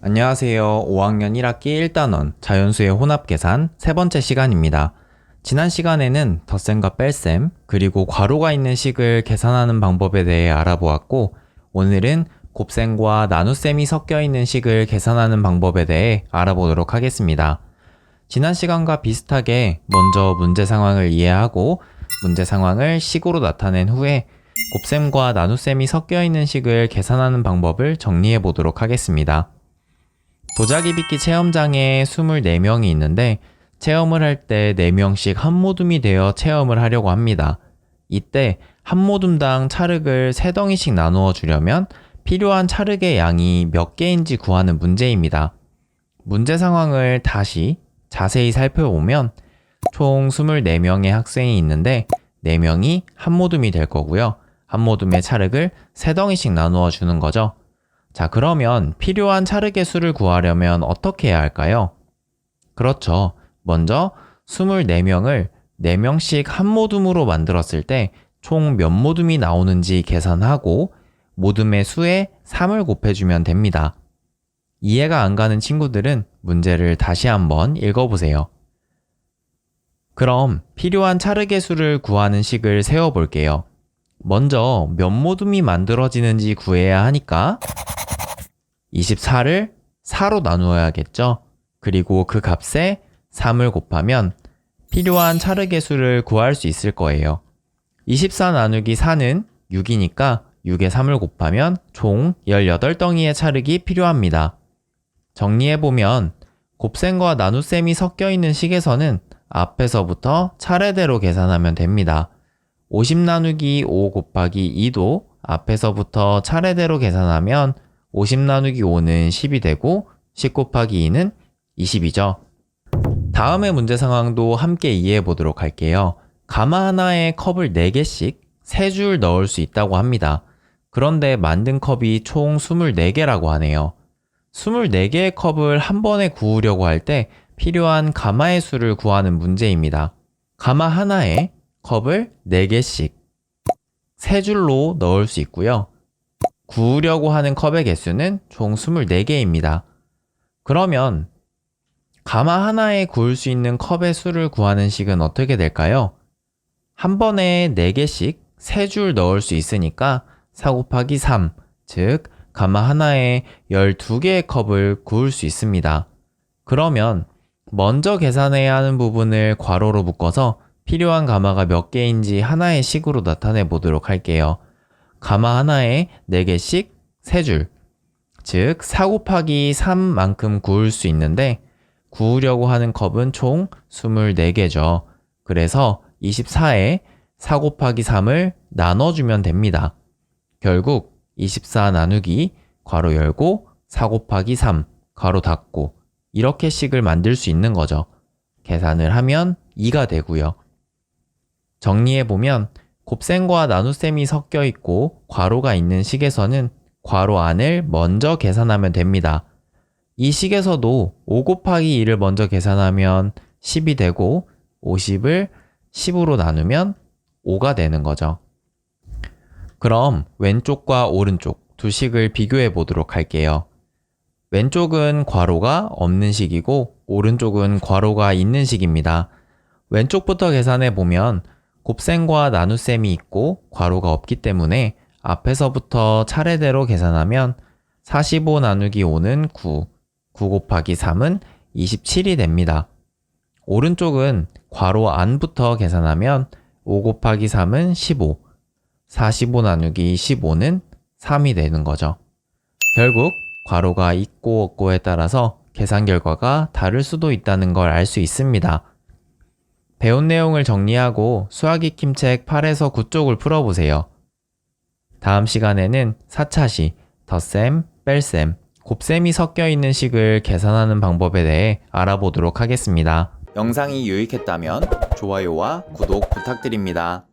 안녕하세요. 5학년 1학기 1단원 자연수의 혼합 계산 세 번째 시간입니다. 지난 시간에는 덧셈과 뺄셈, 그리고 괄호가 있는 식을 계산하는 방법에 대해 알아보았고, 오늘은 곱셈과 나눗셈이 섞여 있는 식을 계산하는 방법에 대해 알아보도록 하겠습니다. 지난 시간과 비슷하게 먼저 문제 상황을 이해하고 문제 상황을 식으로 나타낸 후에 곱셈과 나눗셈이 섞여 있는 식을 계산하는 방법을 정리해 보도록 하겠습니다. 도자기 빚기 체험장에 24명이 있는데 체험을 할 때 4명씩 한 모둠이 되어 체험을 하려고 합니다. 이때 한 모둠당 찰흙을 3덩이씩 나누어 주려면 필요한 찰흙의 양이 몇 개인지 구하는 문제입니다. 문제 상황을 다시 자세히 살펴보면 총 24명의 학생이 있는데 4명이 한 모둠이 될 거고요. 한 모둠의 찰흙을 3덩이씩 나누어 주는 거죠. 자, 그러면 필요한 찰흙의 수를 구하려면 어떻게 해야 할까요? 그렇죠. 먼저 24명을 4명씩 한 모둠으로 만들었을 때 총 몇 모둠이 나오는지 계산하고 모둠의 수에 3을 곱해주면 됩니다. 이해가 안 가는 친구들은 문제를 다시 한번 읽어보세요. 그럼 필요한 찰흙의 수를 구하는 식을 세워볼게요. 먼저 몇 모둠이 만들어지는지 구해야 하니까 24를 4로 나누어야겠죠. 그리고 그 값에 3을 곱하면 필요한 찰흙의 수를 구할 수 있을 거예요. 24 나누기 4는 6이니까 6에 3을 곱하면 총 18덩이의 찰흙이 필요합니다. 정리해보면 곱셈과 나눗셈이 섞여 있는 식에서는 앞에서부터 차례대로 계산하면 됩니다. 50 나누기 5 곱하기 2도 앞에서부터 차례대로 계산하면 50 나누기 5는 10이 되고 10 곱하기 2는 20이죠. 다음의 문제 상황도 함께 이해해 보도록 할게요. 가마 하나에 컵을 4개씩 3줄 넣을 수 있다고 합니다. 그런데 만든 컵이 총 24개라고 하네요. 24개의 컵을 한 번에 구우려고 할 때 필요한 가마의 수를 구하는 문제입니다. 가마 하나에 컵을 4개씩 3줄로 넣을 수 있고요. 구우려고 하는 컵의 개수는 총 24개입니다. 그러면 가마 하나에 구울 수 있는 컵의 수를 구하는 식은 어떻게 될까요? 한 번에 4개씩 3줄 넣을 수 있으니까 4 곱하기 3, 즉 가마 하나에 12개의 컵을 구울 수 있습니다. 그러면 먼저 계산해야 하는 부분을 괄호로 묶어서 필요한 가마가 몇 개인지 하나의 식으로 나타내 보도록 할게요. 가마 하나에 4개씩 3줄. 즉, 4 곱하기 3만큼 구울 수 있는데, 구우려고 하는 컵은 총 24개죠. 그래서 24에 4 곱하기 3을 나눠주면 됩니다. 결국 24 나누기 괄호 열고 4 곱하기 3 괄호 닫고 이렇게 식을 만들 수 있는 거죠. 계산을 하면 2가 되고요. 정리해보면 곱셈과 나눗셈이 섞여 있고 괄호가 있는 식에서는 괄호 안을 먼저 계산하면 됩니다. 이 식에서도 5 곱하기 2를 먼저 계산하면 10이 되고 50을 10으로 나누면 5가 되는 거죠. 그럼 왼쪽과 오른쪽 두 식을 비교해 보도록 할게요. 왼쪽은 괄호가 없는 식이고 오른쪽은 괄호가 있는 식입니다. 왼쪽부터 계산해 보면 곱셈과 나눗셈이 있고 괄호가 없기 때문에 앞에서부터 차례대로 계산하면 45 나누기 5는 9, 9 곱하기 3은 27이 됩니다. 오른쪽은 괄호 안부터 계산하면 5 곱하기 3은 15, 45 나누기 15는 3이 되는 거죠. 결국 괄호가 있고 없고에 따라서 계산 결과가 다를 수도 있다는 걸 알 수 있습니다. 배운 내용을 정리하고 수학 익힘 책 8에서 9쪽을 풀어보세요. 다음 시간에는 4차시, 덧셈, 뺄셈, 곱셈이 섞여 있는 식을 계산하는 방법에 대해 알아보도록 하겠습니다. 영상이 유익했다면 좋아요와 구독 부탁드립니다.